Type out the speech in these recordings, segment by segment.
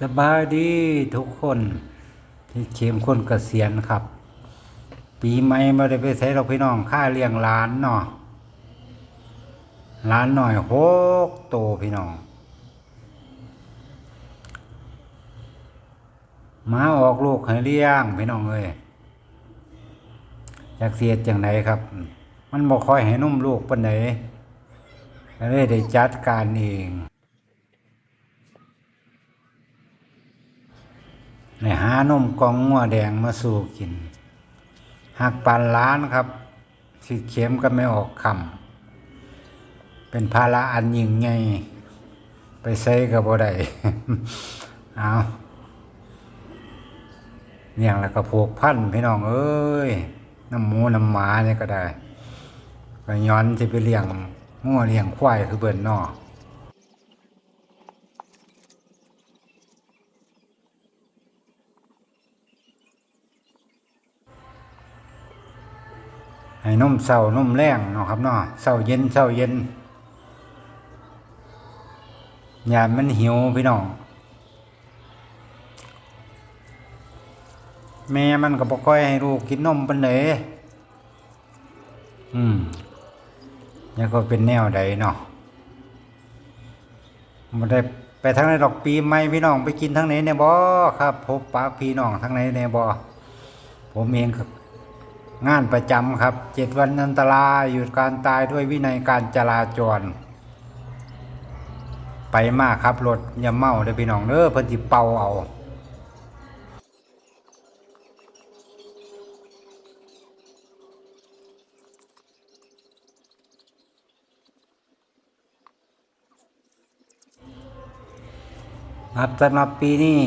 สบายดีทุกคนที่เข้มคนกเกษียณครับ ปีใหม่ม่ได้ไปใช้เราพี่น้องค่าเลี้ยงหลานเนาะหลานหน่อยหกโตพี่น้องมาออกลูกให้เลี้ยงพี่น้องเอ้ยจากเสียดจังไหนครับ มันบ่ค่อยให้นุ่มลูกปานไหนเลยได้จัดการเอง ในหานมกองงัวแดงมาสู่กินหักปานล้านครับสิเข็มก็ไม่ออกคำเป็นภาระอันยิ่งใหญ่ไปใส่กับบ่ได้เอาเนี่ยแล้วก็ผูกพันพี่น้อง เอ้ยน้ำหมูน้ำหมาเนี่ยก็ได้ก็ย้อนที่ไปเลี้ยงงัวเลี้ยงควายคือเบิ่นนอ ให้นมเศร้านมแรงเนาะครับเนาะเศร้าเย็นเศร้าเย็นยามมันหิวพี่น้องแม่มันก็บ่ค่อยให้ลูกกินนมปานใดอืมยังก็เป็นแนวใดเนาะบ่ได้ไปทางไหนดอกปีใหม่พี่น้องไปกินทางไหนแน่บ่ครับ พบปะพี่น้องทางไหนแน่บ่ผมเองก็ งานประจำครับเจ็ดวันอันตรายหยุดการตายด้วยวินัยการจราจร ไปมากครับรถอย่าเมาเด้อพี่น้องเด้อเพิ่นสิเป่าเอาครับสำหรับปีนี้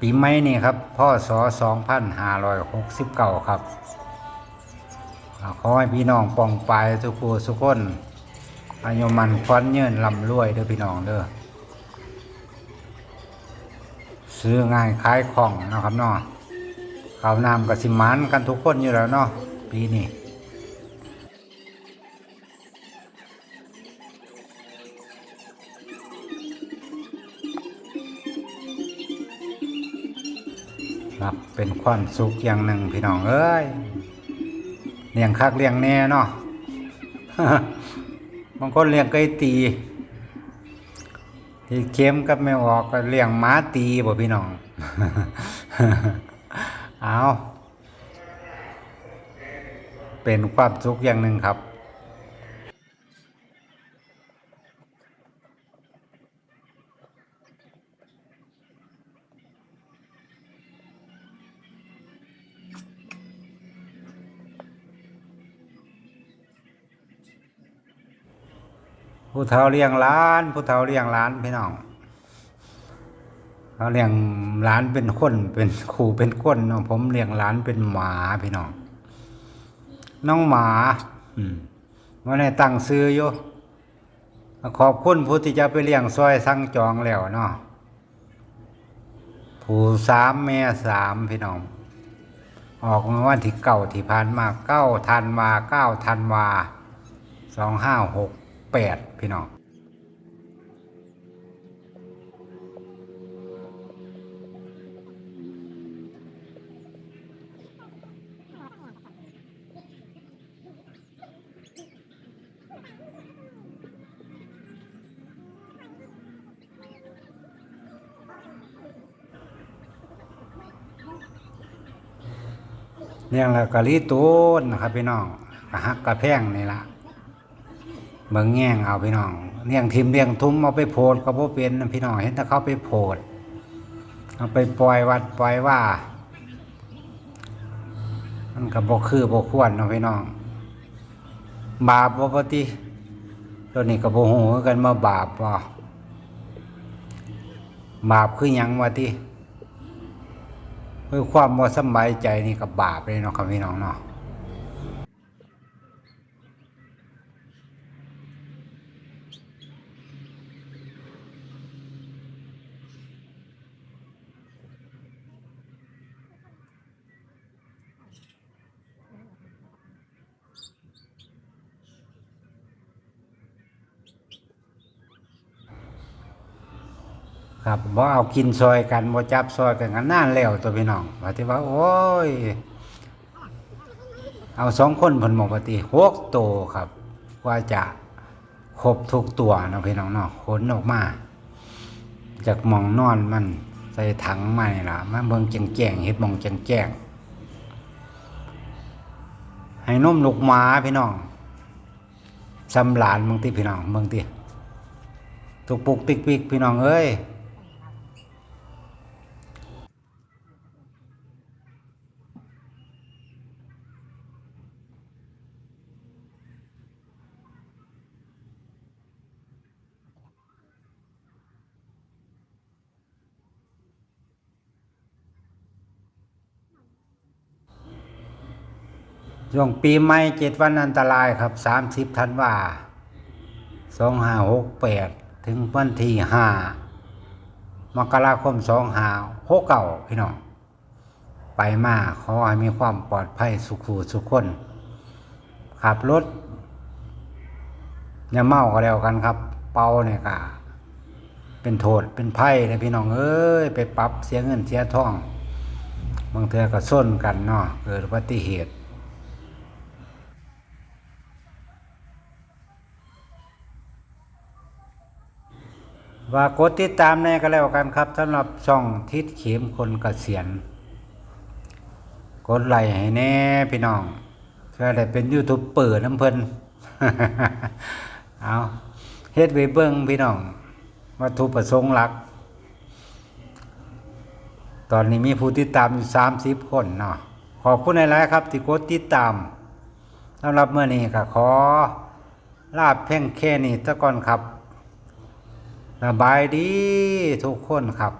ปีใหม่นี่ครับพ่อสอ2569ครับอ่าขอให้พี่น้องปองปายทุกผู้ทุกคนอายุมันควันเยินลำรวยเด้อพี่น้องเด้อซื้อง่ายขายของนะครับเนาะข้าวน้ำกับสิมันกันทุกคนอยู่แล้วเนาะปีนี้ รับเป็นความสุขอย่างหนึ่งพี่น้องเอ้ยเลี้ยงคักเลี้ยงแน่เนาะบางคนเลี้ยงไก่ตีที่เข้มกับไม่ออกก็เลี้ยงม้าตีบ่พี่น้อง เอาเป็นความสุขอย่างหนึ่งครับ ผู้เฒ่าเลี้ยงล้าน ผู้เฒ่าเลี้ยงล้านพี่น้องเขาเลี้ยงล้านเป็นคนเป็นครูเป็นคนเนาะผมเลี้ยงล้านเป็นหมาพี่น้อง น้องหมาอืมว่าในตั้งซื้ออยู่ขอบคุณผู้ที่จะไปเลี้ยงซอยสั่งจองแล้วเนาะผู้สามแม่สามพี่น้อง ออกมาวันที่เก้าที่ผ่านมาเก้าธันวาเก้าธันวาสองห้าหก แปดพี่น้องเลี้ยงแล้วก็ลีตูนนะครับพี่น้องกะหักกะแพงนี่ละ เบิ่งแง่งเอาพี่น้องเลี้ยงทิมเลี้ยงทุ่มเอาไปโพดก็บ่เป็นพี่น้องเห็นแต่เขาไปโพดเอาไปปล่อยวัดปล่อยว่า มันก็บ่คือบ่ควรเนาะพี่น้อง บาปบ่ปกติตัวนี้ก็บ่ฮู้กันมาบาปบ่บาปคือหยังวะติเพื่อความบ่สบายใจนี่กับบาปเลยเนาะครับพี่น้องเนาะ ครับบ่เอากินซอยกันบ่จับซอยกันกันนานแล้วตัวพี่น้องว่าที่ว่าโอ้ย เอาสองคนเพิ่นบอกว่าติหกโตครับ ว่าจะครบทุกตัวนะพี่น้องเนาะขนออกมา จากมองนอนมันใส่ถังมานี่ละมาเบิ่งแจ้งๆเฮ็ดมองแจ้งๆให้นมลูกหมาพี่น้องสำหลานเบิ่งติพี่น้องเบิ่งติตุกปุกติกปิกพี่น้องเอ้ย ช่วงปีใหม่เจ็ดวันอันตรายครับสามสิบธันวาสองห้าหกแปดถึงวันที่ห้ามกราคมสองห้าหกเก่าพี่น้องไปมาขอให้มีความปลอดภัยสุขูสุขคน ขับรถอย่าเมาก็แล้วกันครับ เป่าเนี่ยก็เป็นโทษเป็นไพ่นะพี่น้องเอ้ยไปปรับเสียเงินเสียทอง บางเทือก็ส้นกันเนาะเกิดอุบัติเหตุ ว่ากดติดตามแน่ก็แล้วกันครับสำหรับช่องทิศเข็มคนเกษียณกดไลค์ให้แน่พี่น้องเพื่อได้เป็นยูทูบเปิดน้ำเพิ่นเอาเฮ็ดไว้เบิ่งพี่น้องวัตถุประสงค์หลัก ตอนนี้มีผู้ติดตามอยู่สามสิบคนเนาะขอบคุณหลายๆครับ ที่กดติดตามสำหรับเมื่อนี้ก็ขอลาบเพ่งแค่นี้ตะก่อนครับ สบายดีทุกคนครับ